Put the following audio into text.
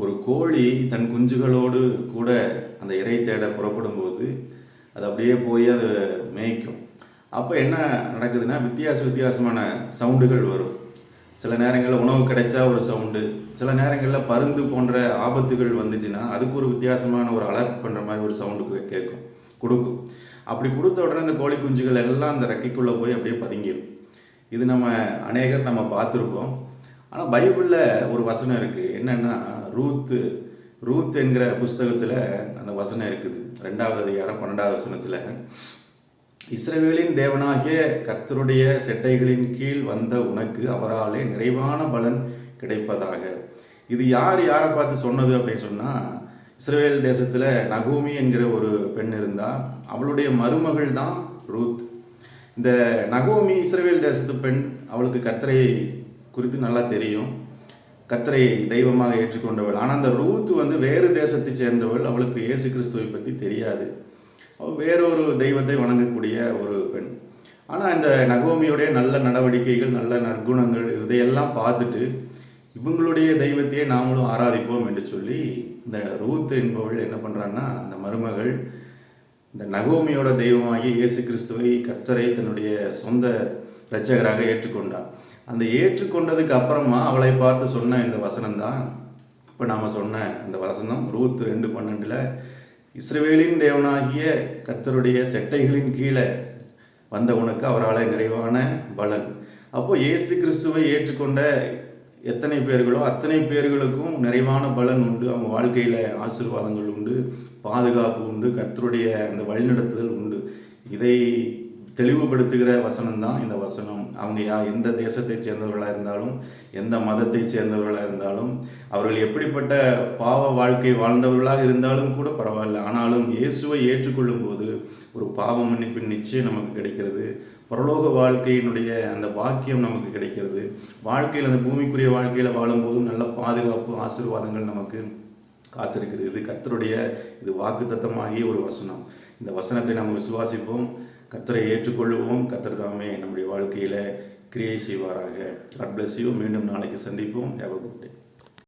ஒரு கோழி தன் குஞ்சுகளோடு கூட அந்த இறை தேட புறப்படும் போது அது அப்படியே போய் அது மேய்க்கும். அப்போ என்ன நடக்குதுன்னா வித்தியாச வித்தியாசமான சவுண்டுகள் வரும். சில நேரங்களில் உணவு கிடைச்சா ஒரு சவுண்டு சில நேரங்களில் பருந்து போன்ற ஆபத்துகள் வந்துச்சுன்னா அதுக்கு ஒரு வித்தியாசமான ஒரு அலர்ட் பண்ணுற மாதிரி ஒரு சவுண்டு கேட்கும் கொடுக்கும். அப்படி கொடுத்த உடனே அந்த கோழி குஞ்சுகள் எல்லாம் அந்த ரெக்கைக்குள்ளே போய் அப்படியே பதுங்கிடும் இது நம்ம அநேகர் நம்ம பார்த்துருப்போம். ஆனால் பைபிளில் ஒரு வசனம் இருக்குது என்னென்னா ரூத்து ரூத் என்கிற புஸ்தகத்தில் அந்த வசனம் இருக்குது. ரெண்டாவது அதிகாரம் பன்னெண்டாவது வசனத்தில் இஸ்ரவேலின் தேவனாகிய கர்த்தருடைய செட்டைகளின் கீழ் வந்த உனக்கு அவராலே நிறைவான பலன் கிடைப்பதாக. இது யார் யாரை பார்த்து சொன்னது அப்படின்னு சொன்னால் இஸ்ரேல் தேசத்தில் நகூமி என்கிற ஒரு பெண் இருந்தால் அவளுடைய மருமகள் தான் ரூத். இந்த நகோமி இஸ்ரேல் தேசத்து பெண் அவளுக்கு கத்தரை குறித்து நல்லா தெரியும். கத்தரை தெய்வமாக ஏற்றுக்கொண்டவள். ஆனால் அந்த ரூத் வந்து வேறு தேசத்தை சேர்ந்தவள். அவளுக்கு இயேசு கிறிஸ்துவை பற்றி தெரியாது. அவள் வேறொரு தெய்வத்தை வணங்கக்கூடிய ஒரு பெண். ஆனால் இந்த நகோமியுடைய நல்ல நடவடிக்கைகள் நல்ல நற்குணங்கள் இதையெல்லாம் பார்த்துட்டு இவங்களுடைய தெய்வத்தையே நாமளும் ஆராதிப்போம் என்று சொல்லி இந்த ரூத் என்பவள் என்ன பண்ணுறான்னா அந்த மருமகள் இந்த நகோமியோட தெய்வமாகி இயேசு கிறிஸ்துவை கத்தரை தன்னுடைய சொந்த இரட்சகராக ஏற்றுக்கொண்டார். அந்த ஏற்றுக்கொண்டதுக்கு அப்புறமா அவளை பார்த்து சொன்ன இந்த வசனம் தான் இப்போ நாம் சொன்ன இந்த வசனம் ரூத் ரெண்டு பன்னெண்டில் இஸ்ரேலின் தேவனாகிய கர்த்தருடைய செட்டைகளின் கீழே வந்த உனக்கு அவரால் நிறைவான பலன். அப்போ இயேசு கிறிஸ்துவை ஏற்றுக்கொண்ட எத்தனை பேர்களோ அத்தனை பேர்களுக்கும் நிறைவான பலன் உண்டு. அவங்க வாழ்க்கையில் ஆசீர்வாதங்கள் உண்டு பாதுகாப்பு உண்டு கர்த்தருடைய அந்த வழிநடத்துதல் உண்டு. இதை தெளிவுபடுத்துகிற வசனம் தான் இந்த வசனம். அவங்க யா எந்த தேசத்தை சேர்ந்தவர்களாக இருந்தாலும் எந்த மதத்தை சேர்ந்தவர்களாக இருந்தாலும் அவர்கள் எப்படிப்பட்ட பாவ வாழ்க்கை வாழ்ந்தவர்களாக இருந்தாலும் கூட பரவாயில்ல. ஆனாலும் இயேசுவை ஏற்றுக்கொள்ளும் போது ஒரு பாவ மன்னிப்பின் நிச்சயம் நமக்கு கிடைக்கிறது. பரலோக வாழ்க்கையினுடைய அந்த பாக்கியம் நமக்கு கிடைக்கிறது. வாழ்க்கையில் அந்த பூமிக்குரிய வாழ்க்கையில் வாழும்போதும் நல்ல பாதுகாப்பு ஆசீர்வாதங்கள் நமக்கு காத்திருக்கிறது. இது கத்தருடைய இது வாக்கு தத்தமாகிய ஒரு வசனம். இந்த வசனத்தை நாம் விசுவாசிப்போம். கத்தரை ஏற்றுக்கொள்வோம் கத்தர் தாமே நம்முடைய வாழ்க்கையில் கிரியை செய்வாராக. காட் பிளஸ் யூ மீண்டும் நாளைக்கு சந்திப்போம். Have a good day